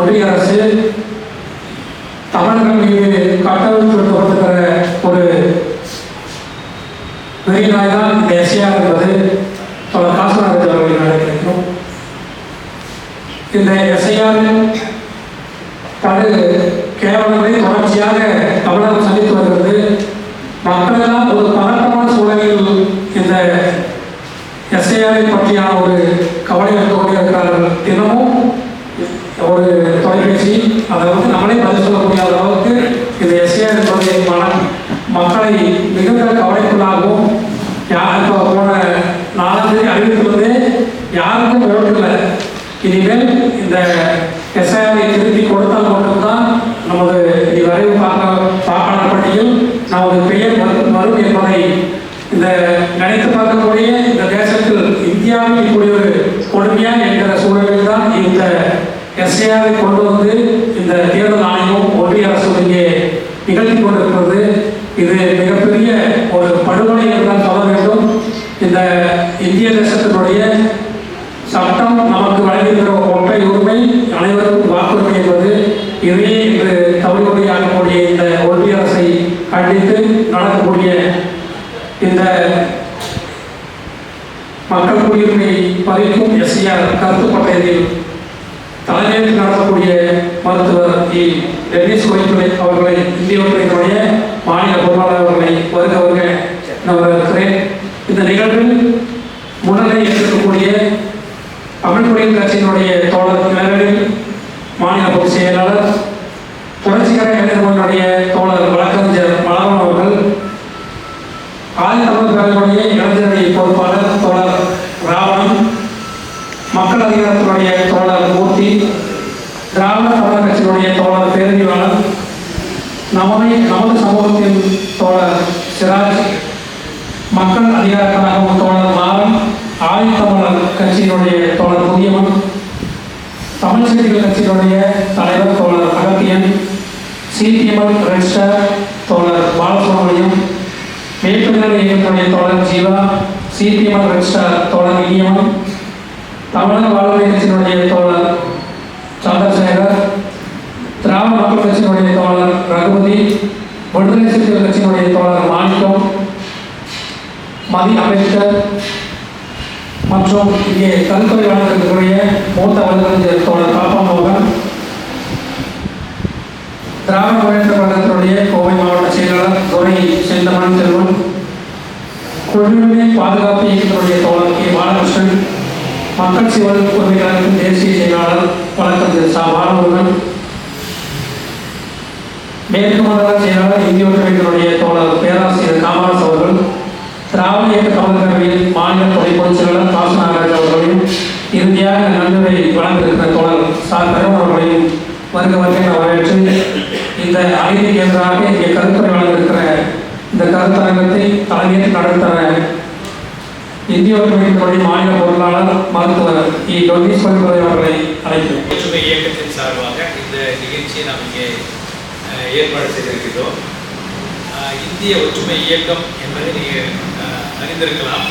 ஒன்றிய அரசு தமிழகம் மீது கட்டவிழ்த்துவிடப்பட்டிருக்கிற ஒரு வெறிநாய் தான் இந்த எஸ்ஐஆர் என்பது அவர் காசுநாதர் அவர்கள் நடக்கிறோம் இந்த எஸ்ஐஆரின் படு கேவலங்களை தொடர்ச்சியாக தமிழகம் சந்தித்து வருகிறது மக்கள் எல்லாம் ஒரு பதட்டமான சூழலில் இந்த எஸ்ஐஆரை பற்றியான ஒரு கவலை எடுத்து கொண்டே இருக்கிறார்கள் தினமும் ஒரு தொலைபேசி அதை வந்து நம்மளே பதில் சொல்ல முடியாத அளவுக்கு இந்த எஸ்ஐஆர் என்பதை மனம் மக்களை மிகுந்த கவலைக்குள்ளாகவும் யார் இப்போ போன நாலாந்தேதி அறிவித்திலிருந்தே யாருக்கும் ஓட்டு இல்லை இனிமேல் இந்த எஸ்ஐஆரை திருப்பி கொடுத்தால் மட்டும்தான் நமது இதுவரை பார்க்க வாக்காளர் பட்டியல் நமது பெயர் வரும் வரும் என்பதை இந்த நினைத்து பார்க்கக்கூடிய இந்த தேசத்தில் இந்தியாவில் இப்படி ஒரு கொடுமையா என்கிற சூழலில் தான் இந்த எஸ்ஐஆரை கொண்டு வந்து இந்த தேர்தல் ஆணையம் ஒன்றிய அரசு இங்கே நிகழ்த்தி கொண்டிருக்கிறது இது மிகப்பெரிய ஒரு படுகொலை என்றுதான் சொல்ல வேண்டும் இந்த இந்திய தேசத்தினுடைய சட்டம் நமக்கு வழங்குகிற ஒற்றை உரிமை அனைவருக்கும் வாக்குரிமை என்பது இதையே இன்று தமிழ்மொழியாகக்கூடிய இந்த ஒன்றிய அரசை கண்டித்து நடக்கக்கூடிய இந்த மக்கள் குடியுரிமை பறிக்கும் எஸ்ஐஆர் கருத்து பட்டயத்தில் தலைமையேற்று நடத்தக்கூடிய மருத்துவர் இ டென்னிஸ் கோயில்துறை அவர்களை இந்திய ஒன்றியத்தினுடைய மாநில பொருளாளர் அவர்களை வருக வருக நான் வரவேற்கிறேன் இந்த நிகழ்வில் முன்னிலை ஏற்றிருக்கக்கூடிய தமிழ் குடியரசு கட்சியினுடைய தோழர் மேலவில் மாநில பொதுச் செயலாளர் புரட்சிகர இளைஞர்களுடைய தோழர் வழக்கறிஞர் மலரன் அவர்கள் ஆதி தமிழ் பேரவையுடைய இளைஞரணி பொறுப்பாளர் தோழர் ராவணன் மக்கள் அதிகாரத்தினுடைய தோழர் மூர்த்தி திராவிட தமிழர் கட்சியினுடைய தோழர் பேரறிவாளர் நமது நமது சமூகத்தின் தோழர் சிராஜ் மக்கள் அதிகார கழகம் தோழர் மாறன் ஆதித்தமிழர் கட்சியினுடைய தோழர் புதியவன் தமிழ் செய்திகள் கட்சியினுடைய தலைவர் தோழர் அகத்தியன் சிபிஎம்எல் ரெஜிஸ்டர் தோழர் பாலசுப்ரமணியம் மேற்குநிலை இயக்கத்துடைய தோழர் ஜீவா சிபிஎம் ரெஜிஸ்டர் தோழர் இனியவன் தமிழக வாழ்வு கட்சியினுடைய தோழர் சந்திரசேகர் திராவிட மக்கள் கட்சியினுடைய தோழர் ரகுபதி விடுதலை சிறுத்தைகள் கட்சியினுடைய தோழர் மாணிக்கம் மதி அம்பேத்கர் மற்றும் இங்கே கல்துறை வழங்கக்கூடிய மூத்த வழக்கறிஞர் தோழர் பாப்பா மோகன் திராவிட முன்னேற்ற கழகத்தினுடைய கோவை மாவட்ட செயலாளர் துரை செந்தமன் செல்வம் தொழிலுமே பாதுகாப்பு இயக்கத்தினுடைய தோழர் கே. பாலகிருஷ்ணன் மக்கள் சிவன் உரிமை கழகத்தின் தேசிய செயலாளர் வழக்கறிஞர் சா பாலமுருகன் மேற்கு மண்டல செயலாளர் இந்திய ஒற்றுமைகளுடைய தோழர் பேராசிரியர் காமராஜ் அவர்கள் திராவிட இயக்க தமிழகவையில் மாநில துணை பொதுச் செயலாளர் காசு நாகராஜ் அவர்களையும் இறுதியாக நன்றியை வழங்கியிருக்கிற தோழர் சார் பெரும் அவர்களையும் வருக வருகை வரவேற்று இந்த அநீதிக்கு எதிராக இங்கே கருத்துரை வழங்கியிருக்கிற இந்த கருத்தரங்கத்தை தலைமையேற்று நடத்துகிற இந்திய ஒன்றியத்தினுடைய மாநில பொருளாளர் மருத்துவர் இ. டொன்னீஸ்வரன் அவர்களை அழைக்கிறேன் ஒற்றுமை இயக்கத்தின் சார்பாக இந்த நிகழ்ச்சியை நாம் இங்கே ஏற்பாடு செய்திருக்கிறோம் இந்திய ஒற்றுமை இயக்கம் என்பதை நீங்கள் அறிந்திருக்கலாம்.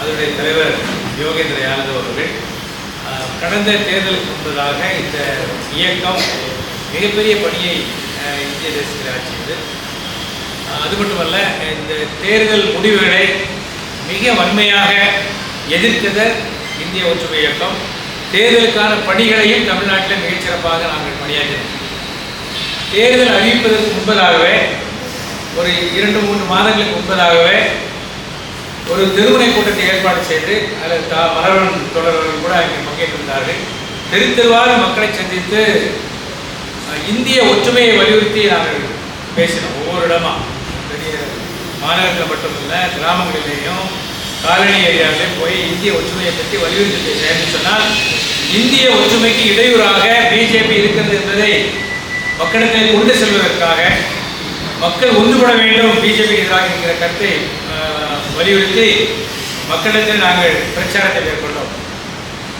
அதனுடைய தலைவர் யோகேந்திர யாதவ் அவர்கள். கடந்த தேர்தலுக்கு முன்பதாக இந்த இயக்கம் மிகப்பெரிய பணியை இந்திய தேசத்தில் ஆற்றியது. அது மட்டுமல்ல இந்த தேர்தல் முடிவுகளை மிக வன்மையாக எதிர்த்தது இந்திய ஒற்றுமை இயக்கம். தேர்தலுக்கான பணிகளையும் தமிழ்நாட்டில் மிகச்சிறப்பாக நாங்கள் பணியாற்றினோம். தேர்தல் அறிவிப்பதற்கு முன்பதாகவே ஒரு இரண்டு மூன்று மாதங்களுக்கு முன்பதாகவே ஒரு தெருமுனை கூட்டத்தை ஏற்பாடு செய்து அதில் தா மலரன் தொடர்கள் கூட அங்கே பங்கேற்றிருந்தார்கள். தெரு தெருவாக மக்களை சந்தித்து அஹ், இந்திய ஒற்றுமையை வலியுறுத்தி நாங்கள் பேசினோம் ஒவ்வொரு இடமா. மாநகரத்தில் மட்டுமல்ல கிராமங்களிலேயும் காலனி ஏரியாவிலே போய் இந்திய ஒற்றுமையை பற்றி வலியுறுத்தி செய்யணும்னு சொன்னால் இந்திய ஒற்றுமைக்கு இடையூறாக பிஜேபி இருக்கிறது என்பதை மக்களிடத்தில் கொண்டு செல்வதற்காக மக்கள் ஒன்றுபட வேண்டும் பிஜேபி எதிராக என்கிற கருத்தை வலியுறுத்தி மக்களிடத்தில் நாங்கள் பிரச்சாரத்தை மேற்கொண்டோம்.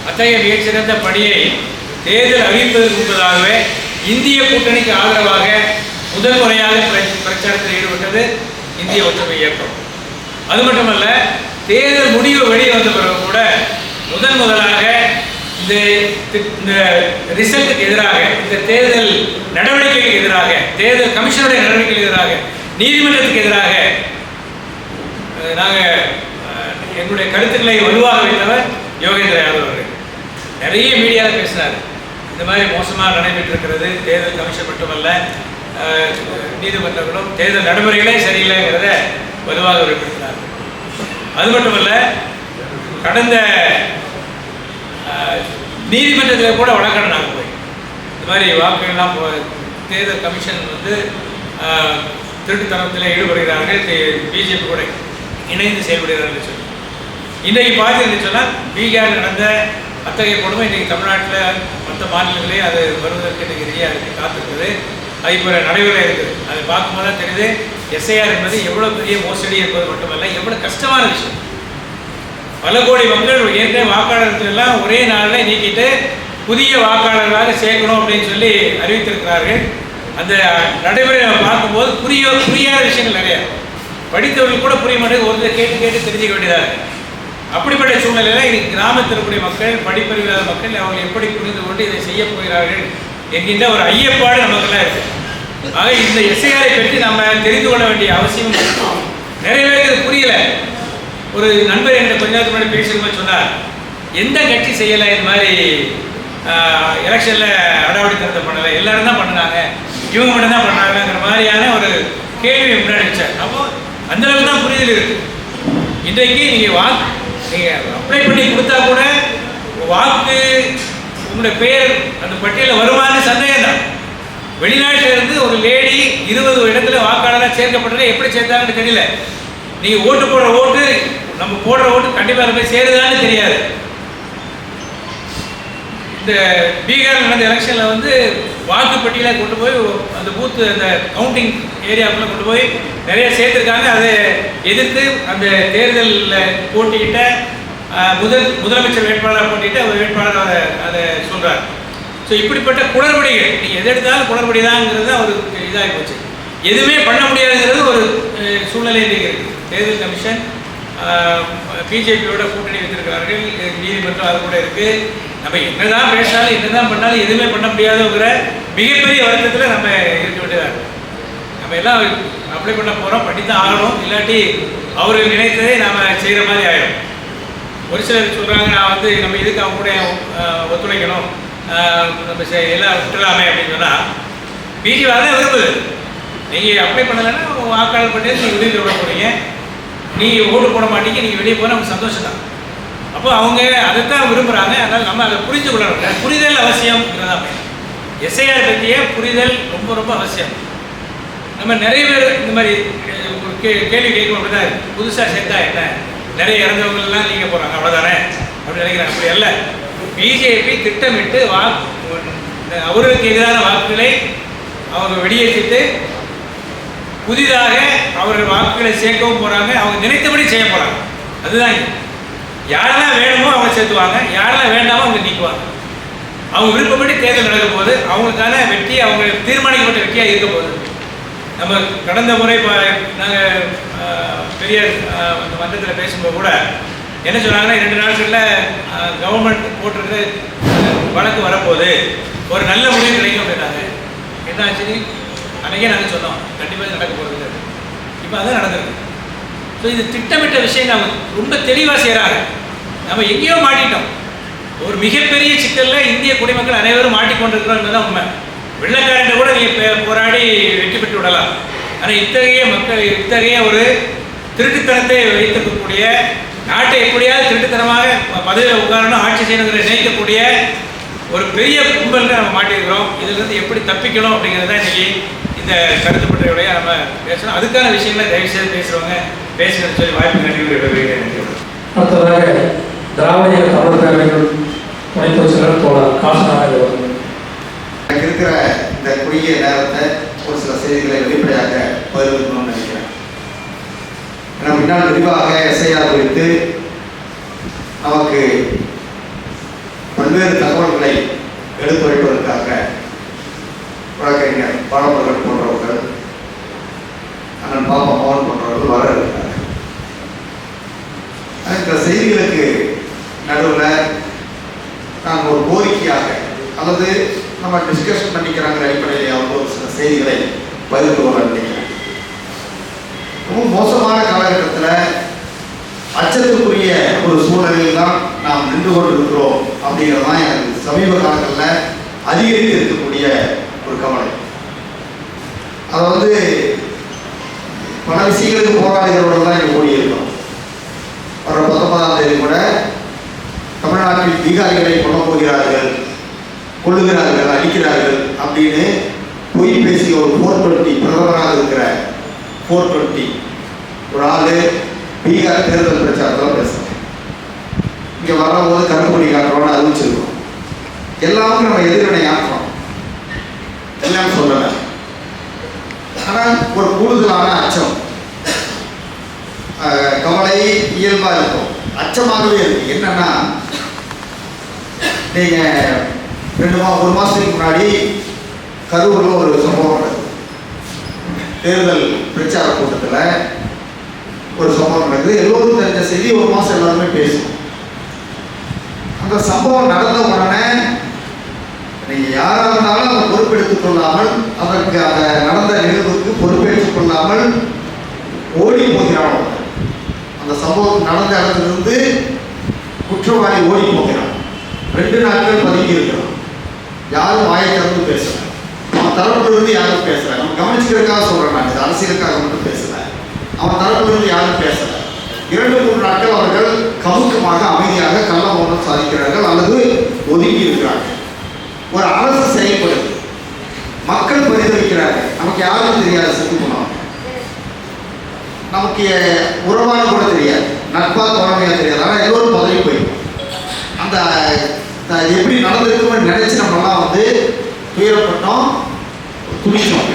அத்தகைய மிகச்சிறந்த பணியை தேர்தல் அறிவிப்பதற்கு முன்பதாகவே இந்திய கூட்டணிக்கு ஆதரவாக முதல் முறையாக பிரச்சாரத்தில் ஈடுபட்டது இந்திய ஒற்றுமை இயக்கம். அது மட்டுமல்ல தேர்தல் முடிவு வெளியே வந்த பிறகு கூட முதன் முதலாக இந்த இந்த ரிசல்ட்டுக்கு எதிராக இந்த தேர்தல் நடவடிக்கைக்கு எதிராக தேர்தல் கமிஷனுடைய நடவடிக்கைக்கு எதிராக நீதிமன்றத்துக்கு எதிராக நாங்கள் நாங்க அஹ், எங்களுடைய கருத்துக்களை வலுவாக வைத்தவர் யோகேந்திர யாதவ் அவர்கள். நிறைய மீடியாவில் பேசினார். இந்த மாதிரி மோசமாக நடைபெற்றிருக்கிறது தேர்தல் கமிஷன் மட்டுமல்ல நீதிமன்றங்களும் தேர்தல் நடைமுறைகளே சரியில்லைங்கிறத வலுவாக வெளிப்படுத்தினார் அது மட்டுமல்ல கடந்த நீதிமன்றத்தில் கூட வழக்காடு நாங்கள் போய் இந்த மாதிரி வாக்குகள்லாம் தேர்தல் கமிஷன் வந்து திருட்டுத்தனத்தில் ஈடுபடுகிறார்கள் பிஜேபி கூட இணைந்து செயல்படுகிறார்கள் சொல்லி. இன்றைக்கு பார்த்தீங்கன்னு சொன்னால் பீகாரில் நடந்த அத்தகைய கொடுமை இன்றைக்கி தமிழ்நாட்டில் மற்ற மாநிலங்களே அது வருவதற்கு இன்றைக்கி ரெடியாக இருக்குது காத்திருக்குது. அது இப்போ நடைமுறை இருக்குது அதை பார்க்கும்போது தான் தெரியுது எஸ்ஐஆர் என்பது எவ்வளோ பெரிய மோசடி என்பது மட்டுமல்ல எவ்வளோ கஷ்டமான விஷயம். பல கோடி மக்கள் ஏற்கனவே வாக்காளர்கள் எல்லாம் ஒரே நாளில் நீக்கிட்டு புதிய வாக்காளர்களாக சேர்க்கணும் அப்படின்னு சொல்லி அறிவித்திருக்கிறார்கள். அந்த நடைமுறை நம்ம பார்க்கும்போது புரிய புரியாத விஷயங்கள் நிறையா. படித்தவர்கள் கூட புரிய மாட்டேங்குது ஒரு கேட்டு கேட்டு தெரிஞ்சுக்க வேண்டியதாக அப்படிப்பட்ட சூழ்நிலையில் இன்னைக்கு கிராமத்தில் இருக்கக்கூடிய மக்கள் படிப்பறிவில்லாத மக்கள் அவங்க எப்படி புரிந்து கொண்டு இதை செய்ய போகிறார்கள் என்கின்ற ஒரு ஐயப்பாடு நமக்குள்ள இருக்கு. ஆக இந்த எஸ்ஐஆரை பற்றி நம்ம தெரிந்து கொள்ள வேண்டிய அவசியம் நிறைய பேருக்கு புரியல. ஒரு நண்பர் என்கிட்ட கொஞ்ச நேரத்துக்கு முன்னாடி பேசும்போது சொன்னார் எந்த கட்சி செய்யலை? இந்த மாதிரி எலெக்ஷனில் அடாவடித்தனத்தை பண்ணலை. எல்லாரும் தான் பண்ணாங்க இவங்க மட்டும் தான் பண்ணாங்கங்கிற மாதிரியான ஒரு கேள்வி முன்னாடி வச்சார். அப்போ அந்த அளவுக்கு தான் புரிதல் இருக்கு. இன்றைக்கு நீங்கள் வாக்கு நீங்கள் அப்ளை பண்ணி கொடுத்தா கூட வாக்கு உங்களுடைய பேர் அந்த பட்டியலில் வருமானு சந்தேகம் தான் வெளிநாட்டிலிருந்து ஒரு லேடி இருபது இடத்துல வாக்காளராக சேர்க்கப்பட்டது எப்படி சேர்த்தாங்கன்னு தெரியல. நீங்கள் ஓட்டு போடுற ஓட்டு நம்ம போடுற ஓட்டு கண்டிப்பாக போய் சேருதான்னு தெரியாது. இந்த பீகார் நடந்த எலெக்ஷனில் வந்து வாக்குப்பட்டியலை கொண்டு போய் அந்த பூத்து அந்த கவுண்டிங் ஏரியாவுக்குள்ள கொண்டு போய் நிறைய சேர்த்துருக்காங்க. அதை எதிர்த்து அந்த தேர்தலில் போட்டிக்கிட்ட முதல் முதலமைச்சர் வேட்பாளராக போட்டிட்டு அவர் வேட்பாளர் அதை அதை சொல்கிறார் ஸோ இப்படிப்பட்ட குளறுபடிகள் நீங்கள் எது எடுத்தாலும் குளறுபடி தான்ங்கிறது ஒரு இதாகி போச்சு. எதுவுமே பண்ண முடியாதுங்கிறது ஒரு சூழ்நிலை இருக்குது தேர்தல் கமிஷன் பிஜேபியோட கூட்டணி வைத்திருக்கிறார்கள் நீதிமன்றம் அது கூட இருக்குது நம்ம என்னதான் பேசினாலும் என்னதான் பண்ணாலும் எதுவுமே பண்ண முடியாதுங்கிற மிகப்பெரிய வருத்தத்தில் நம்ம இருக்க வேண்டியதாக நம்ம எல்லாம் அப்ளை பண்ண போகிறோம் பண்ணி தான் ஆகணும். இல்லாட்டி அவர்கள் நினைத்ததை நாம் செய்கிற மாதிரி ஆயிடும் ஒரு சிலர் சொல்கிறாங்க நான் வந்து நம்ம இதுக்கு அவங்க கூட ஒத்துழைக்கணும். நம்ம செ- எல்லாம் விட்டுலாமே அப்படின்னு சொன்னால் பிஜிவாக தான் விரும்புது நீங்கள் அப்ளை பண்ணலைன்னா உங்க வாக்காளர் பட்டியல் நீங்கள் வெளியில் விட போகிறீங்க நீங்கள் ஓட்டு போட மாட்டீங்க நீங்கள் வெளியே போனால் நமக்கு சந்தோஷம் தான் அப்போ அவங்க அதைத்தான் விரும்புகிறாங்க அதனால் நம்ம அதை புரிஞ்சு கொள்ளணும். புரிதல் அவசியம்ங்கிறதா எஸ்ஐஆர் பற்றிய புரிதல் ரொம்ப ரொம்ப அவசியம். நம்ம நிறைய பேர் இந்த மாதிரி கே கேள்வி கேட்கணும் அப்படின்னா புதுசாக சேர்த்தா என்ன? நிறைய இறந்தவங்கள்லாம் நீங்க போறாங்க. போகிறாங்க அவ்வளோதானே அப்படின்னு நினைக்கிறாங்க. அப்படி அல்ல. பிஜேபி திட்டமிட்டு வாக்கு அவர்களுக்கு எதிரான வாக்குகளை அவங்க வெளியேற்றிட்டு புதிதாக அவர்கள் வாக்குகளை சேர்க்கவும் போகிறாங்க அவங்க நினைத்தபடி செய்ய போகிறாங்க அதுதான் யாரெல்லாம் வேணுமோ அவங்க சேர்த்துவாங்க. யாரெல்லாம் வேண்டாமோ அவங்க நீக்குவாங்க. அவங்க விருப்பப்படி தேர்தல் நடக்கும் போது அவங்களுக்கான வெற்றி அவங்க தீர்மானிக்கப்பட்ட வெற்றியாக இருக்க போகுது. நம்ம கடந்த முறை நாங்கள் பெரிய அந்த மன்றத்தில் பேசும்போது கூட என்ன சொன்னாங்கன்னா ரெண்டு நாட்களில் கவர்மெண்ட் போட்டிருக்கிற வழக்கு வரப்போகுது. ஒரு நல்ல முடிவு கிடைக்கும் அப்படின்னாங்க. என்ன ஆச்சு அன்றைக்கே நாங்கள் சொன்னோம். கண்டிப்பாக நடக்க போகிறது இப்போ அதான் நடந்திருக்கு. ஸோ இது திட்டமிட்ட விஷயம் நம்ம ரொம்ப தெளிவாக செய்கிறாங்க நம்ம எங்கேயோ மாட்டிட்டோம் ஒரு மிகப்பெரிய சிக்கலில் இந்திய குடிமக்கள் அனைவரும் மாட்டிக்கொண்டிருக்கிறோம் என்பதுதான் உண்மை. வெள்ளக்காரன் கூட நீங்கள் போராடி வெற்றி பெற்று விடலாம். ஆனால் இத்தகைய மக்கள் இத்தகைய ஒரு திருட்டுத்தனத்தை வைத்திருக்கக்கூடிய நாட்டை எப்படியாவது திருட்டுத்தனமாக பதவியில் உட்காரணும் ஆட்சி செய்யணுங்கிற நினைக்கக்கூடிய ஒரு பெரிய கும்பலில் நம்ம மாட்டியிருக்கிறோம். இதிலிருந்து எப்படி தப்பிக்கணும் அப்படிங்கிறது தான் இன்னைக்கு இந்த கருத்து பற்றியுடைய நம்ம பேசணும். அதுக்கான விஷயங்களை தயவு செய்து பேசுகிறவங்க பேசுகிறேன்னு சொல்லி வாய்ப்பு நன்றி அடுத்ததாக திராவிட இயக்க தமிழர் துணைத் செயலர் தோழர் காசநாயகர் எனக்கு இருக்கிற இந்த குறுகிய நேரத்தை ஒரு சில செய்திகளை வெளிப்படையாக பகிர்ந்துக்கணும்னு நினைக்கிறேன். ஏன்னா முன்னால் விரிவாக எஸ்ஐஆர் குறித்து நமக்கு பல்வேறு தகவல்களை எடுத்துரைப்பதற்காக வழக்கறிஞர் பாலமுருகன் போன்றவர்கள் அண்ணன் பாப்பா மோகன் போன்றவர்கள் வர இருக்கிறார்கள் இந்த செய்திகளுக்கு நடுவில் நான் ஒரு கோரிக்கையாக அல்லது நம்ம டிஸ்கஷன் பண்ணிக்கிறாங்கிற அடிப்படையில் அவங்க ஒரு சில செய்திகளை பகிர்ந்து கொள்ள நினைக்கிறேன் ரொம்ப மோசமான காலகட்டத்தில் அச்சத்துக்குரிய ஒரு சூழலில் தான் நாம் நின்று கொண்டு இருக்கிறோம் அப்படிங்கிறது தான் எனக்கு சமீப காலங்களில் அதிகரித்து இருக்கக்கூடிய ஒரு கவலை அதை வந்து பல விஷயங்களுக்கு போராடுகிறவர்கள் தான் இங்கே ஓடியிருக்கோம் வர பத்தொன்பதாம் தேதி கூட அதிகாரிகளை கொல்ல போகிறார்கள் கொள்ளுகிறார்கள் அடிக்கிறார்கள் அப்படின்னு பொய் பேசி ஒரு ஃபோர் டுவெண்ட்டி பிரதமராக இருக்கிற ஃபோர் டுவெண்ட்டி ஒரு ஆள் பீகார் தேர்தல் பிரச்சாரத்தில் பேசுகிறேன் இங்கே வரும்போது கருப்பொடி காட்டுறோம்னு அறிவிச்சிருக்கோம். எல்லாமே நம்ம எதிர்வினை ஆற்றோம் எல்லாம் சொல்லலை ஆனால் ஒரு கூடுதலான அச்சம். கவலை இயல்பாக இருக்கும். அச்சமாகவே இருக்கு. என்னன்னா நீங்கள் ரெண்டு மா ஒரு மாதத்துக்கு முன்னாடி கரூரில் ஒரு சம்பவம் நடக்குது தேர்தல் பிரச்சார கூட்டத்தில் ஒரு சம்பவம் நடக்குது. எல்லோரும் தெரிஞ்ச செய்தி ஒரு மாதம் எல்லாருமே பேசும் அந்த சம்பவம் நடந்த உடனே நீங்கள் யாராக இருந்தாலும் அதை பொறுப்பெடுத்துக் கொள்ளாமல் அதற்கு அந்த நடந்த நிகழ்வுக்கு பொறுப்பேற்றுக் கொள்ளாமல் ஓடி போகிறான் அந்த சம்பவம் நடந்த இடத்துலேருந்து குற்றவாளி ஓடி போகிறான். ரெண்டு நாட்கள் பதுங்கி இருக்கிறான் யாரும் வாயை திறந்து பேசல. அவன் தரப்புல இருந்து யாரும் பேசல. நம்ம கவனிச்சுக்கிறதுக்காக சொல்றேன் நான். இது அரசியலுக்காக மட்டும் பேசல. அவன் தரப்புல இருந்து யாரும் பேசல. இரண்டு மூன்று நாட்கள் அவர்கள் கமுக்கமாக அமைதியாக கள்ள மௌனம் சாதிக்கிறார்கள் அல்லது ஒதுங்கி இருக்கிறார்கள். ஒரு அரசு செயல்படுது. மக்கள் பரிதவிக்கிறார்கள். நமக்கு யாரும் தெரியாது செத்து நமக்கு உறவான கூட தெரியாது. நட்பா தோழமையா தெரியாது. ஆனால் எல்லோரும் பதவி போயிருக்கும் அந்த எப்படி நடந்திருக்கும்னு நினைச்சு நம்மலாம் வந்து துயரப்பட்டோம் துணிச்சோம்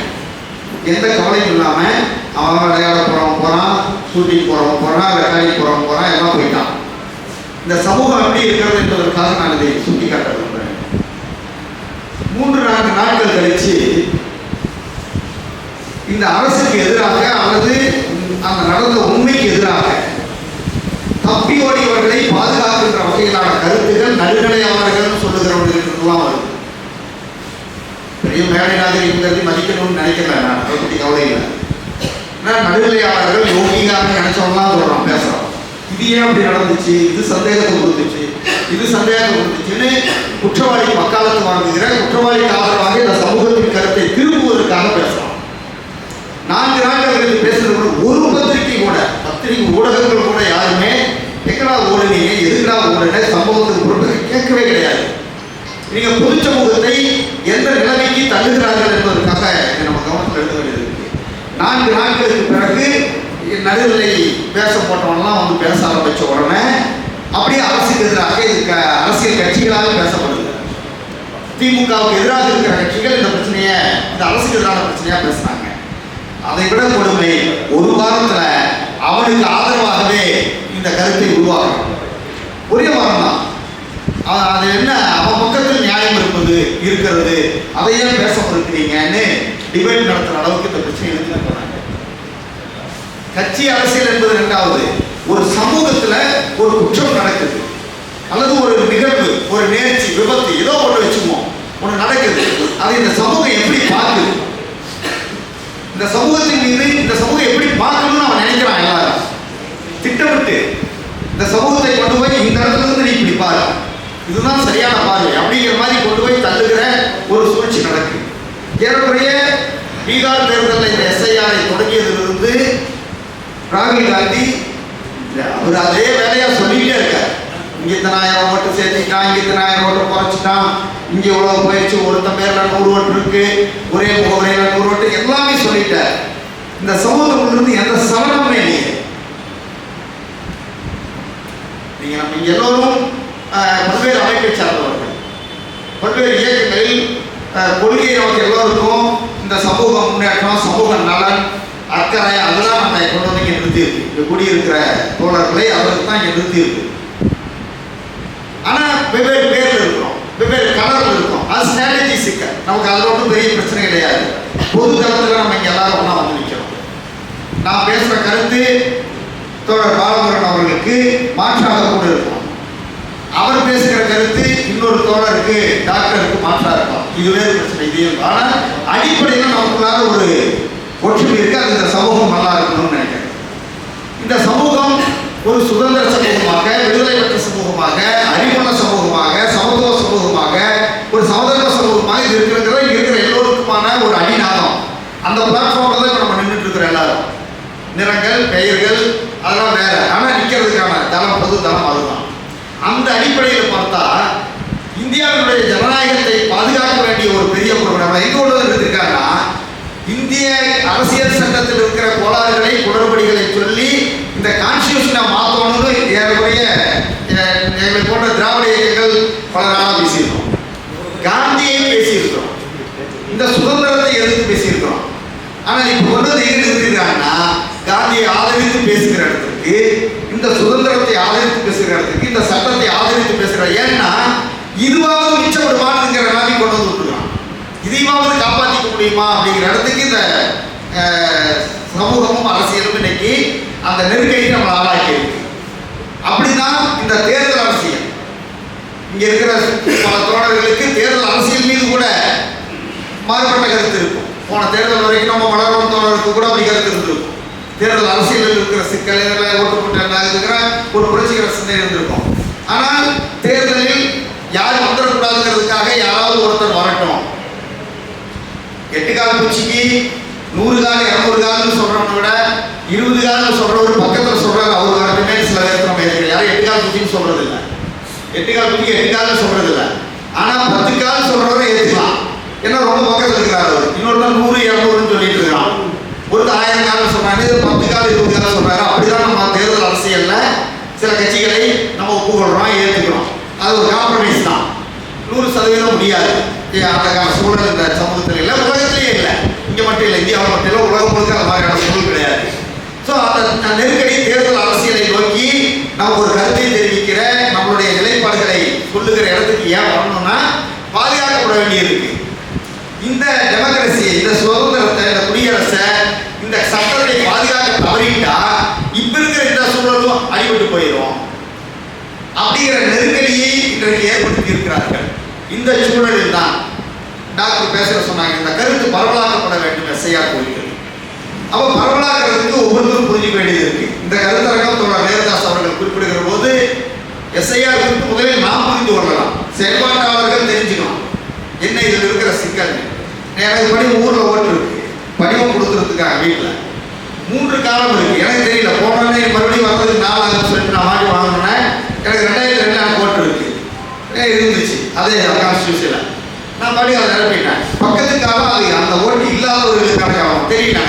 எந்த கவலையும் இல்லாமல் அவன் விளையாட போகிறவன் போகிறான் ஷூட்டிங் போகிறவன் போகிறான் ரெக்கார்டிங் போகிறவன் போகிறான் எல்லாம் போயிட்டான். இந்த சமூகம் எப்படி இருக்கிறது என்பதற்காக நான் இதை சுட்டி காட்ட விரும்புகிறேன் மூன்று நான்கு நாட்கள் கழித்து இந்த அரசுக்கு எதிராக அல்லது அந்த நடந்த உண்மைக்கு எதிராக தப்பி ஓடியவர்களை பாதுகாக்கின்ற வகையிலான பெரிய மேடை நாகரிகங்கிறது மதிக்கணும்னு நினைக்கல நான். அதை பற்றி கவலை இல்லை. ஆனால் நடுநிலையாளர்கள் யோகிகாரன்னு நினைச்சவங்களாம் சொல்கிறோம் பேசுகிறோம் இது ஏன் அப்படி நடந்துச்சு? இது சந்தேகத்தை கொடுத்துச்சு இது சந்தேகத்தை கொடுத்துச்சுன்னு குற்றவாளி வக்காலத்து வாங்குகிற குற்றவாளிக்கு ஆதரவாக இந்த சமூகத்தின் கருத்தை திரும்புவதற்காக பேசுறோம் நான்கு நாட்கள் கழித்து பேசுறது கூட ஒரு பத்திரிகை கூட பத்திரிகை ஊடகங்கள் கூட யாருமே எங்கடா ஓடுனீங்க எதுக்குடா ஓடுன சம்பவத்துக்கு பொறுப்பு கேட்கவே கிடையாது நீங்க பொது சமூகத்தை எந்த நிலைமைக்கு தள்ளுகிறார்கள் என்பதற்காக இதை நம்ம கவனத்தில் எடுக்க வேண்டியது இருக்கு நான்கு நாட்களுக்கு பிறகு நடுநிலை பேச போட்டவன்லாம் வந்து பேச ஆரம்பிச்ச உடனே அப்படியே அரசுக்கு எதிராக இருக்க அரசியல் கட்சிகளாக பேசப்படுது. திமுகவுக்கு எதிராக இருக்கிற கட்சிகள் இந்த பிரச்சனையை இந்த அரசுக்கு எதிரான பிரச்சனையா பேசுனாங்க அதை விட கொடுமை ஒரு வாரத்துல அவனுக்கு ஆதரவாகவே இந்த கருத்தை உருவாகும் ஒரே வாரம் தான் அவன் அது என்ன? அவன் பக்கத்தில் நியாயம் இருப்பது இருக்கிறது அதையே பேச மறுக்கிறீங்கன்னு டிபேட் நடத்துற அளவுக்கு இந்த பிரச்சனை எடுத்துட்டு போனாங்க. கட்சி அரசியல் என்பது ரெண்டாவது ஒரு சமூகத்துல ஒரு குற்றம் நடக்குது. அல்லது ஒரு நிகழ்வு ஒரு நேர்ச்சி விபத்து ஏதோ ஒன்று வச்சுக்குவோம். ஒன்று நடக்குது. அதை இந்த சமூகம் எப்படி பார்க்குது? இந்த சமூகத்தின் மீது இந்த சமூகம் எப்படி பார்க்கணும்னு அவன் நினைக்கிறான் எல்லாரும். திட்டமிட்டு இந்த சமூகத்தை கொண்டு போய் இந்த இடத்துல இருந்து நீ இப்படி பாரு. இதுதான் சரியான பார்வை. அப்படிங்கிற மாதிரி கொண்டு போய் தள்ளுகிற ஒரு சூழ்ச்சி நடக்குது. ஏறக்குறைய பீகார் தேர்தலில் இந்த எஸ்ஐஆரை தொடங்கியதிலிருந்து ராகுல் காந்தி அவர் அதே வேலையா சொல்லிக்கிட்டே இருக்கார். இங்கே இத்தனாயிரம் ஓட்டு சேர்த்துட்டான் இங்கே இத்தனாயிரம் ஓட்டு குறைச்சிட்டான். இங்கே உழவு போயிடுச்சு ஒருத்த பேர்ல நூறு ஓட்டு இருக்கு ஒரே முகவரையில நூறு ஓட்டு எல்லாமே சொல்லிட்டார். இந்த சமூகத்திலிருந்து எந்த சலனமுமே இல்லையே. நீங்க நம்ம இங்க எல்லோரும் பல்வேறு அமைப்பை சார்ந்தவர்கள் பல்வேறு இயக்கங்கள் கொள்கை நமக்கு எல்லோருக்கும் இந்த சமூக முன்னேற்றம் சமூக நலன் அக்கறை அதெல்லாம் நம்ம கொண்டு வந்து இங்கே நிறுத்தியிருக்கு இருக்கு. குடியிருக்கிற தோழர்களை அவருக்கு தான் இங்கே நிறுத்தியிருக்கு ஆனால் ஆனா வெவ்வேறு பேரில் இருக்கிறோம் வெவ்வேறு கலரில் இருக்கிறோம். அது ஸ்ட்ராட்டஜி சிக்கல் நமக்கு அதுல ஒன்றும் பெரிய பிரச்சனை கிடையாது. பொது தளத்தில் நம்ம இங்கே எல்லாரும் ஒண்ணா வந்து நிற்கிறோம் நான் பேசுற கருத்து தோழர் பாலமுருகன் அவர்களுக்கு மாற்றாக கூட இருக்கும். அவர் பேசுகிற கருத்து இன்னொரு தோழருக்கு டாக்டருக்கு மாற்றா இருக்கும் இதுவே வேறு பிரச்சனை இதையும் ஆனால் அடிப்படையில் நமக்குள்ளார ஒரு ஒற்றுமை இருக்கு அது இந்த சமூகம் நல்லா இருக்கணும்னு நினைக்கிறேன். இந்த சமூகம் ஒரு சுதந்திர சமூகமாக விடுதலை பெற்ற சமூகமாக அறிவுள்ள சமூகமாக சமத்துவ சமூகமாக ஒரு சமதர்ம சமூகமாக இது இருக்கிறது இங்கே இருக்கிற எல்லோருக்குமான ஒரு அடிநாதம். அந்த பிளாட்ஃபார்ம்ல தான் இப்போ நம்ம நின்றுட்டு இருக்கிற எல்லாரும். நிறங்கள் பெயர்கள் அதெல்லாம் வேற. ஆனால் நிற்கிறதுக்கான தளம் பொது தளம் அதுதான். அந்த அடிப்படையில் பார்த்தா இந்தியாவினுடைய ஜனநாயகத்தை பாதுகாக்க வேண்டிய ஒரு பெரிய பொறுப்பு நம்ம எங்க கொண்டு வந்துருக்காங்கன்னா இந்திய அரசியல் சட்டத்தில் இருக்கிற கோளாறுகளை குளறுபடிகளை சொல்லி இந்த கான்ஸ்டியூஷனை மாற்றணும்னு ஏறக்குறைய எங்களை போன்ற திராவிட இயக்கங்கள் பல நாளாக பேசியிருக்கோம் காந்தியை பேசியிருக்கிறோம். இந்த சுதந்திரத்தை எதிர்த்து பேசியிருக்கிறோம். ஆனால் இப்போ கொண்டு வந்து எங்க நிறுத்திருக்காங்கன்னா காந்தியை ஆதரித்து பேசுகிற இடத்துக்கு இந்த சுதந்திரத்தை ஆதரித்து பேசுகிற இடத்துக்கு இந்த சட்டத்தை ஆதரித்து பேசுகிற ஏன்னா இதுவாவது மிச்சப்படுமானுங்கிற நிலைமை கொண்டு வந்து விட்டுருக்கான் இதையாவது காப்பாற்றிக்க முடியுமா அப்படிங்கிற இடத்துக்கு இந்த சமூகமும் அரசியலும் இன்னைக்கு அந்த நெருக்கடிக்கு நம்ம ஆளாக்கி இருக்கு. அப்படிதான் இந்த தேர்தல் அரசியல். இங்க இருக்கிற பல தோழர்களுக்கு தேர்தல் அரசியல் மீது கூட மாறுபட்ட கருத்து இருக்கும். போன தேர்தல் வரைக்கும் நம்ம வளரும் தோழருக்கு கூட அப்படி கருத்து இருந்திருக்கும். தேர்தல் அரசியலில் இருக்கிற சிக்கல் இதில் ஓட்டு போட்டு என்ன இருக்கிற ஒரு புரட்சிகர சிந்தனை இருந்திருக்கும். ஆனால் தேர்தலில் யார் வந்துடக்கூடாதுங்கிறதுக்காக யாராவது ஒருத்தர் வரட்டும். எட்டு கால் பூச்சிக்கு நூறு கால் இரநூறு கால்னு சொல்றவனை விட இருபது கால்னு சொல்றவர் பக்கத்தில் சொல்கிறாங்க அவர் வரட்டுமே சில பேருக்கு நம்ம இருக்கிற யாரும் எட்டு கால் பூச்சின்னு சொல்றது இல்லை எட்டு கால் பூச்சிக்கு எட்டு கால்னு சொல்றது இல்லை பத்து கால் சொல்கிறவரை ஏற்றுக்கலாம் ஏன்னா ரொம்ப பக்கத்தில் இருக்கிறார் அவர். இன்னொருத்தர் நூறு இரநூறுன்னு சொல்லிட்டு இருக்கிறான். ஒரு ஆயிரம் காலம் சொல்றாங்க பத்து கால் இருபது காலம் சொல்றாரு. அப்படிதான் நம்ம தேர்தல் அரசியல்ல சில கட்சிகளை நம்ம ஒப்புக்கொள்றோம் ஏத்துக்கிறோம் அது ஒரு காம்ப்ரமைஸ் தான் நூறு சதவீதம் முடியாது ஏன் அந்த கால சூழல் இந்த சமூகத்தில் இல்லை உலகத்திலேயே இல்லை. இங்கே மட்டும் இல்லை இந்தியாவில் மட்டும் இல்லை உலகம் முழுக்க அந்த மாதிரியான சூழல் கிடையாது. ஸோ அந்த நெருக்கடி தேர்தல் அரசியலை நோக்கி நம்ம ஒரு கருத்தை தெரிவிக்கிற நம்மளுடைய நிலைப்பாடுகளை சொல்லுகிற இடத்துக்கு ஏன் வரணும்னா பாதுகாக்கப்பட வேண்டியிருக்கு. இந்த டெமோக்ரஸி இந்த சுதந்திரத்தை இந்த குடியரசை இந்த சட்டத்தை பாதுகாக்க தவறிட்டா இப்ப இருக்கிற இந்த சூழலும் அடிபட்டு போயிடும் அப்படிங்கிற நெருக்கடியை இன்றைக்கு ஏற்படுத்தி இருக்கிறார்கள். இந்த சூழலில் தான் டாக்டர் பேசுகிற சொன்னாங்க இந்த கருத்து பரவலாக்கப்பட வேண்டும் எஸ்ஐஆர் கோரிக்கை. அப்போ பரவலாக்கிறதுக்கு ஒவ்வொருத்தரும் புரிஞ்சுக்க வேண்டியது இருக்கு. இந்த கருத்தரங்கம் தோழர் நேரதாஸ் அவர்கள் குறிப்பிடுகிற போது எஸ்ஐஆர் குறித்து முதலில் நாம் புரிந்து கொள்ளலாம். செயல்பாட்டாளர்கள் தெரிஞ்சுக்கணும். என்ன இதில் இருக்கிற சிக்கல்? எனக்கு படி ஊரில் ஓட்டு இருக்கு படிவம் கொடுத்துறதுக்காக வீட்டில் மூன்று காலம் இருக்கு. எனக்கு தெரியல. போனோடனே மறுபடியும் வர்றது நாலு ஆகும்னு சொல்லிட்டு நான் வாங்கி வாங்கினேன் எனக்கு ரெண்டாயிரத்தி ரெண்டு எனக்கு ஓட்டு இருக்கு. இருந்துச்சு. அதே கான்ஸ்டியூஷனில் நான் படி அதை நிரப்பிட்டேன் பக்கத்துக்காக அது அந்த ஓட்டு இல்லாதவர்களுக்கு காலம் தெரியல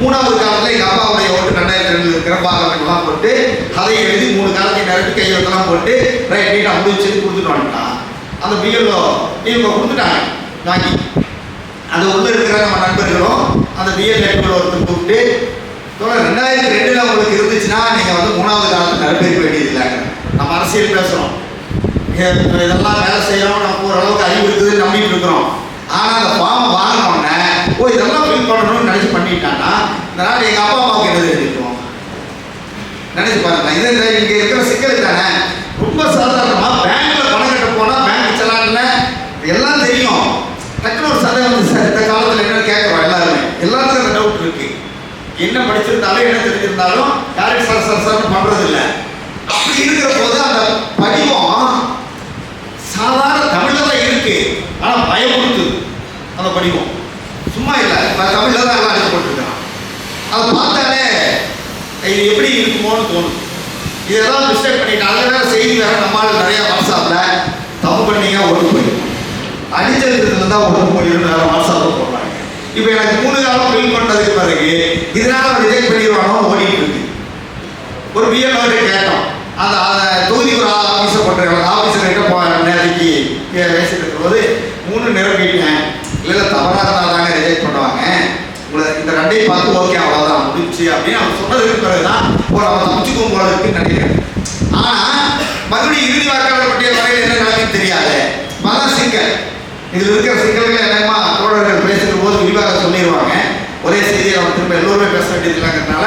மூணாவது காலத்துல எங்க அப்பாவுடைய ஓட்டு ரெண்டாயிரத்தி ரெண்டு இருக்கிற பாகமெல்லாம் போட்டு அதை எழுதி மூணு காலத்தையும் நிரப்பி கையெழுத்தெல்லாம் போட்டு ரைட் நீட்டா முடிச்சு கொடுத்துட்டு வந்துட்டான் அந்த பிஎல்ஓ இவங்க கொடுத்துட்டாங்க. வாங்கி. அது உள்ள இருக்கிற நம்ம நண்பர்களும் அந்த பிஎல் நண்பர்கள் ஒருத்தர் கூப்பிட்டு ரெண்டாயிரத்தி ரெண்டுல உங்களுக்கு இருந்துச்சுன்னா நீங்க வந்து மூணாவது காலத்துல நிரப்பியிருக்க வேண்டியதில்லை நம்ம அரசியல் பேசுறோம் இங்க இதெல்லாம் வேலை செய்யறோம் நமக்கு ஓரளவுக்கு அறிவு இருக்குது நம்பிட்டு இருக்கிறோம். ஆனா அந்த ஃபார்ம் வாங்கினோடனே ஓ இதெல்லாம் ஃபில் பண்ணணும்னு நினைச்சு பண்ணிட்டான்னா இந்த நாள் எங்க அப்பா அம்மாவுக்கு என்ன தெரிஞ்சுக்குவோம் நினைச்சு பாருங்க. இது இந்த இங்க இருக்கிற சிக்கல் தானே ரொம்ப சாதாரணமா பேங்க்ல பணம் கட்ட போனா பேங்க் செலான்ல எல்லாம் தெரியும். டக்குனு ஒரு சந்தேகம் வந்து சார் இந்த காலத்துல என்னன்னு கேட்கறோம் எல்லாருமே. எல்லாருக்கும் அந்த டவுட் இருக்கு. என்ன படிச்சிருந்தாலும் என்ன தெரிஞ்சிருந்தாலும் யாரும் சார் சார் சார் பண்றது அப்படி இருக்கிற போது அந்த படிவம் சாதாரண தமிழ்ல தான் இருக்கு. ஆனா பயமுறுத்துது அதை படிப்போம். சும்மா இல்லை. தமிழ்ல தான் எல்லாம் போட்டுருக்கான் அதை பார்த்தாலே இது எப்படி இருக்குமோன்னு தோணும். இதெல்லாம் மிஸ்டேக் பண்ணிட்டு அதில் வேற செய்தி வேற நம்மளால நிறைய வாட்ஸ்அப்ல தப்பு பண்ணீங்க ஒழுங்கு போயிடும் அடிச்சதுல தான் ஒன்று போயிடும் வேற வாட்ஸ்அப்ல போடுறாங்க. இப்போ எனக்கு மூணு காலம் ஃபில் பண்ணதுக்கு பிறகு இதனால ரிஜெக்ட் பண்ணிடுவானோ ஓடிட்டு இருக்கு. ஒரு பிஎல்ஓ கேட்டோம் அந்த அந்த தொகுதி ஒரு ஆஃபீஸர் பண்ணுறாங்க ஆஃபீஸர்கிட்ட போ நேரத்துக்கு பேசிட்டு இருக்கும்போது மூணு நிரம்பிட்டேன் இல்லை இல்லை தவறாக இருந்தால் தாங்க ரிஜெக்ட் பண்ணுவாங்க. உங்களை இந்த ரெண்டையும் பார்த்து ஓகே அவ்வளோதான் முடிச்சு அப்படின்னு அவங்க சொன்னதுக்கு பிறகு தான் ஒரு அவன் தப்பிச்சுக்கும் போல இருக்குன்னு நினைக்கிறேன் ஆனால் மறுபடியும் இறுதி வாக்காளர் பட்டியல் வரையில் என்ன நிலைமைன்னு தெரியாது. அதான் சிக்கல் இதில் இருக்கிற சிக்கல்கள் என்னமா தோழர்கள் பேசுகிற போது விரிவாக சொல்லிடுவாங்க ஒரே செய்தியை நம்ம திரும்ப எல்லோருமே பேச வேண்டியது இல்லைங்கிறதுனால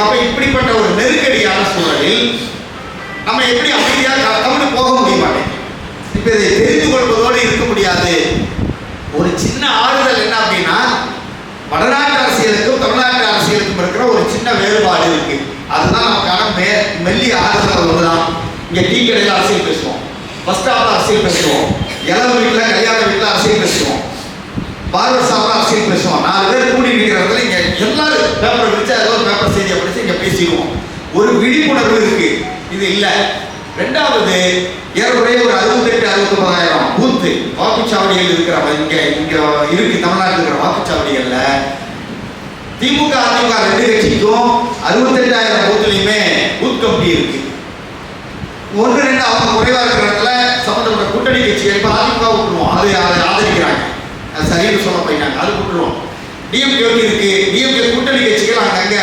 அப்போ இப்படிப்பட்ட ஒரு நெருக்கடியான சூழலில் நம்ம எப்படி அமைதியாக தமிழ் போக முடிய மாட்டேங்குது இப்போ இதை தெரிந்து கொள்வதோடு இருக்க முடியாது. ஒரு சின்ன ஆறுதல் என்ன அப்படின்னா வடநாட்டு அரசியலுக்கும் தமிழ்நாட்டு அரசியலுக்கும் இருக்கிற ஒரு சின்ன வேறுபாடு இருக்கு. அதுதான் நமக்கான மே மெல்லிய ஆறுதல் ஒன்றுதான் இங்கே டீ கடையில் அரசியல் பேசுவோம். பஸ் ஸ்டாப்ல அரசியல் பேசுவோம். இளவு வீட்டில் கல்யாண வீட்டில் அரசியல் பேசுவோம். பார்வர் சாப்பிட அரசியல் பேசுவோம். நாலு பேர் கூடி நிற்கிற இடத்துல இங்கே எல்லாரும் பேப்பர் விரிச்சு ஏதோ ஒரு பேப்பர் செய்தியை படிச்சு இங்கே பேசிடுவோம். ஒரு விழிப்புணர்வு இருக்கு. இது இல்லை. ரெண்டாவது ஏறக்குறைய ஒரு அறுபத்தெட்டு அறுபத்தொன்பதாயிரம் பூத்து வாக்குச்சாவடிகள் இருக்கிற இங்க இங்க இருக்கு தமிழ்நாட்டில் இருக்கிற வாக்குச்சாவடிகள்ல. திமுக அதிமுக ரெண்டு கட்சிக்கும் அறுபத்தெட்டாயிரம் பூத்துலையுமே பூத் கமிட்டி இருக்கு. ஒன்று ரெண்டு அவங்க குறைவா இருக்கிற இடத்துல சம்பந்தப்பட்ட கூட்டணி கட்சிகள் இப்போ அதிமுக விட்டுருவோம் அது அதை ஆதரிக்கிறாங்க. அது சரின்னு சொல்ல போயிட்டாங்க அது விட்டுருவோம் டிஎம்கேவுக்கு இருக்கு. டிஎம்கே கூட்டணி கட்சிகள் அங்கங்க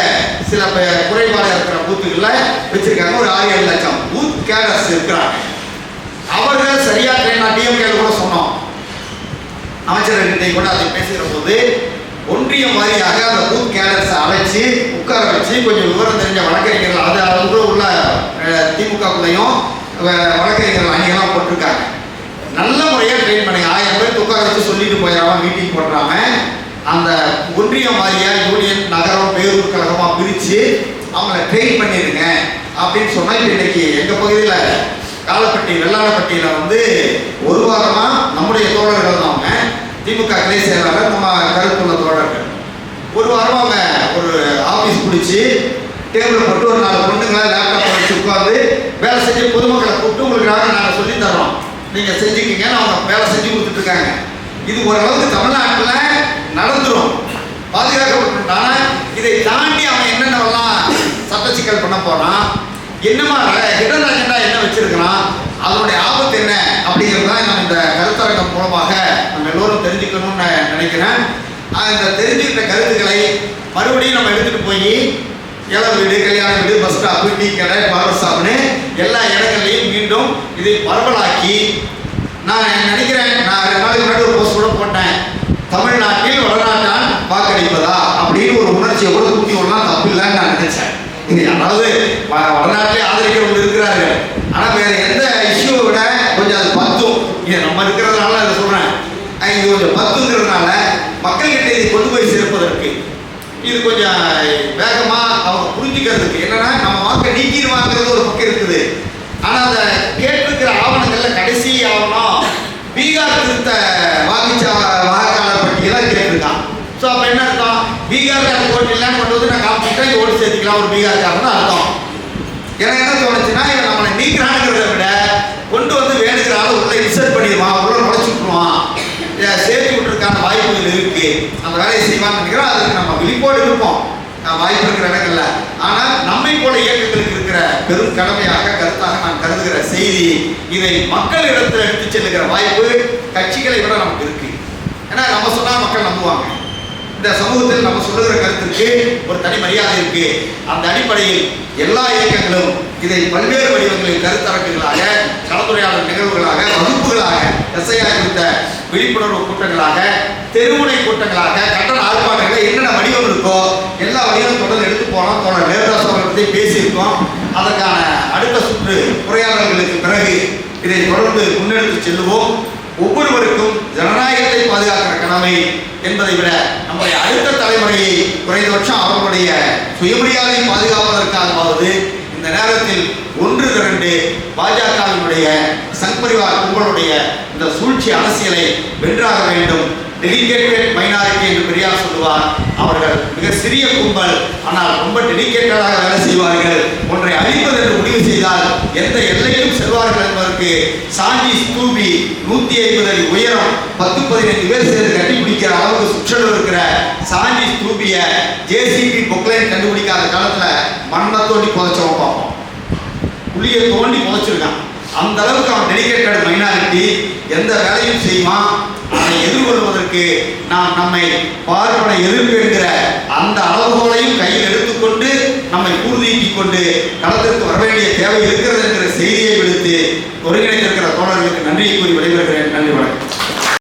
சில குறைபாடு இருக்கிற பூத்துக்கள்ல வச்சிருக்காங்க. ஒரு ஆறு ஏழு லட்சம். பூத் கேடர்ஸ் இருக்கிறாங்க. அவர்கள் சரியா ட்ரெயின் டிஎம்கே கூட சொன்னோம். அமைச்சர்கிட்ட கூட அதை பேசுகிற போது ஒன்றியம் வாரியாக அந்த பூத் கேடர்ஸை அழைச்சி உட்கார வச்சு கொஞ்சம் விவரம் தெரிஞ்ச வழக்கறிஞர்கள் அது அவங்க உள்ள அஹ், திமுகக்குள்ளேயும் வழக்கறிஞர்கள் அணியெல்லாம் போட்டிருக்காங்க. நல்ல முறையாக ட்ரெயின் பண்ணி ஆயிரம் பேர் உட்கார வச்சு சொல்லிட்டு போயிடாம மீட்டிங் போடுறாம அந்த ஒன்றிய வாரியா யூனியன் நகரம் பேரூர் கழகமாக பிரித்து அவங்கள ட்ரெயின் பண்ணிடுங்க அப்படின்னு சொன்னால் இப்போ இன்னைக்கு எங்கள் பகுதியில் காலப்பட்டி வெள்ளாளப்பட்டியில் வந்து ஒரு வாரமாக நம்முடைய தோழர்கள் தான் அவங்க. திமுக கிளை செயலாளர் நம்ம கருத்துள்ள தோழர்கள். ஒரு வாரமாக அவங்க ஒரு ஆஃபீஸ் பிடிச்சி டேபிள் போட்டு ஒரு நாலு பொண்ணுங்களை லேப்டாப் வச்சு உட்காந்து வேலை செஞ்சு பொதுமக்களை கூப்பிட்டு உங்களுக்காக நாங்கள் சொல்லி தர்றோம். நீங்கள் செஞ்சுக்கிங்கன்னு அவங்க வேலை செஞ்சு கொடுத்துட்ருக்காங்க இது ஓரளவுக்கு தமிழ்நாட்டில் நடந்துரும். பாதுகாக்கப்பட்டிருந்தானா இதை தாண்டி அவன் என்னென்னலாம் சட்ட சிக்கல் பண்ண போறான் என்னமா ஹிடன் அஜெண்டா என்ன வச்சிருக்கிறான் அதனுடைய ஆபத்து என்ன அப்படிங்கிறது தான் நான் இந்த கருத்தரங்கம் மூலமாக நம்ம எல்லோரும் தெரிஞ்சுக்கணும்னு நான் நினைக்கிறேன். இந்த தெரிஞ்சுக்கிட்ட கருத்துக்களை மறுபடியும் நம்ம எடுத்துட்டு போய் இள வீடு கல்யாண வீடு பஸ் ஸ்டாப்பு டீ கடை பார்வர் ஷாப்னு எல்லா இடங்கள்லையும் மீண்டும் இதை பரவலாக்கி நான் நினைக்கிறேன் நான் ரெண்டு நாளைக்கு முன்னாடி ஒரு போஸ்ட் கூட போட்டேன். தமிழ்நாட்டில் வடநாட்டான் வாக்களிப்பதா அப்படின்னு ஒரு உணர்ச்சியை கூட தூக்கி விடலாம் தப்பு இல்லைன்னு நான் நினைச்சேன். இங்க யாராவது வ- வடநாட்டிலே ஆதரிக்கிறவங்க இருக்கிறார்கள் ஆனால் வேற எந்த இஷ்யூவை விட கொஞ்சம் அது பத்தும். இது நம்ம இருக்கிறதுனால அதை சொல்றேன். இது கொஞ்சம் பத்துங்கிறதுனால மக்கள்கிட்ட இதை கொண்டு போய் சேர்ப்பதற்கு இது கொஞ்சம் வேகமா அவங்க புரிஞ்சுக்கிறதுக்கு என்னன்னா நம்ம வாக்கை நீக்கிடுவாங்கிறது ஒரு பக்கம் இருக்குது. ஆனா அதை கேட்டிருக்கிற ஆவணங்கள்ல கடைசி ஆவணம் பீகார் திருத்த வாக்குச்சா வாக்காளர் கேட்டிருக்கான் ஸோ அப்போ என்ன அர்த்தம்? பீகார்காரன் ஓட்டு இல்லைன்னு கொண்டு வந்து நான் காமிச்சிட்டா இங்கே ஓட்டு சேர்த்துக்கலாம் ஒரு பீகார்காரன் அர்த்தம். எனக்கு என்ன தோணுச்சுன்னா இவன் நம்மளை நீக்கிறானுங்கிறத விட கொண்டு வந்து வேணுங்கிற ஆளை உள்ள இன்சர்ட் பண்ணிடுவான் உள்ள நுழைச்சு விட்டுருவான். சேர்த்து விட்டுருக்கான வாய்ப்புகள் இருக்கு. அந்த வேலையை செய்வான்னு நினைக்கிறோம் அதுக்கு நம்ம விழிப்போடு இருப்போம். வாய்ப்பு இருக்கிற இடங்கள்ல. ஆனால் நம்மை போல இயக்கங்களுக்கு இருக்கிற பெரும் கடமையாக கருத்தாக நான் கருதுகிற செய்தி இதை மக்களிடத்தில் எடுத்து செல்லுகிற வாய்ப்பு கட்சிகளை விட நமக்கு இருக்கு. ஏன்னா நம்ம சொன்னா மக்கள் நம்புவாங்க. இந்த சமூகத்தில் நம்ம சொல்லுகிற கருத்துக்கு ஒரு தனி மரியாதை இருக்கு. அந்த அடிப்படையில் எல்லா இயக்கங்களும் இதை பல்வேறு வடிவங்களில் கருத்தரங்குகளாக கலந்துரையாடல் நிகழ்வுகளாக வகுப்புகளாக எஸ்ஐஆர் குறித்த விழிப்புணர்வு கூட்டங்களாக தெருமுனை கூட்டங்களாக கட்டண ஆர்ப்பாட்டங்கள் என்னென்ன வடிவம் இருக்கோ எல்லா வடிவமும் தொடர்ந்து எடுத்து போனோம் தொடர் தேவதாஸ் அவர்களை பற்றி பேசியிருக்கோம். அதற்கான அடுத்த சுற்று உரையாடல்களுக்கு பிறகு இதை தொடர்ந்து முன்னெடுத்து செல்லுவோம். ஒவ்வொருவருக்கும் ஜனநாயகத்தை பாதுகாக்கிற கடமை என்பதை விட நம்முடைய அடுத்த தலைமுறையை குறைந்தபட்சம் அவர்களுடைய சுயமரியாதை பாதுகாப்பதற்காகவாவது இந்த நேரத்தில் ஒன்று திரண்டு பாஜகவினுடைய சங்பரிவார் கும்பலுடைய இந்த சூழ்ச்சி அரசியலை வென்றாக வேண்டும் டெடிகேட்டட் மைனாரிட்டி என்று பெரியார் சொல்லுவார். அவர்கள் மிக சிறிய கும்பல் ஆனால் ரொம்ப டெலிகேட்டடாக வேலை செய்வார்கள். ஒன்றை அழிப்பது என்று முடிவு செய்தால் எந்த எல்லைக்கும் செல்வார்கள் என்பதற்கு சாஞ்சி ஸ்தூபி நூத்தி ஐம்பது அடி உயரம் பத்து பதினைந்து பேர் சேர்ந்து கண்டுபிடிக்கிற அளவுக்கு சுற்றளவு இருக்கிற சாஞ்சி ஸ்தூபிய ஜேசிபி பொக்லைன் கண்டுபிடிக்காத காலத்துல மண்ணை தோண்டி புதைச்சவன் பார்ப்போம் புளியை தோண்டி புதைச்சிருக்கான். அந்த அளவுக்கு அவன் டெலிகேட்டட் மைனாரிட்டி எந்த வேலையும் செய்வான். அதனை எதிர்கொள்வதற்கு நாம் நம்மை பார்ப்பன எதிர்ப்பு என்கிற அந்த அளவுகோலையும் கையில் எடுத்துக்கொண்டு நம்மை உறுதியீட்டிக் கொண்டு களத்திற்கு வர வேண்டிய தேவை இருக்கிறது என்கிற செய்தியை விடுத்து ஒருங்கிணைந்திருக்கிற தோழர்களுக்கு நன்றியை கூறி விடைபெறுகிறேன். நன்றி வணக்கம்.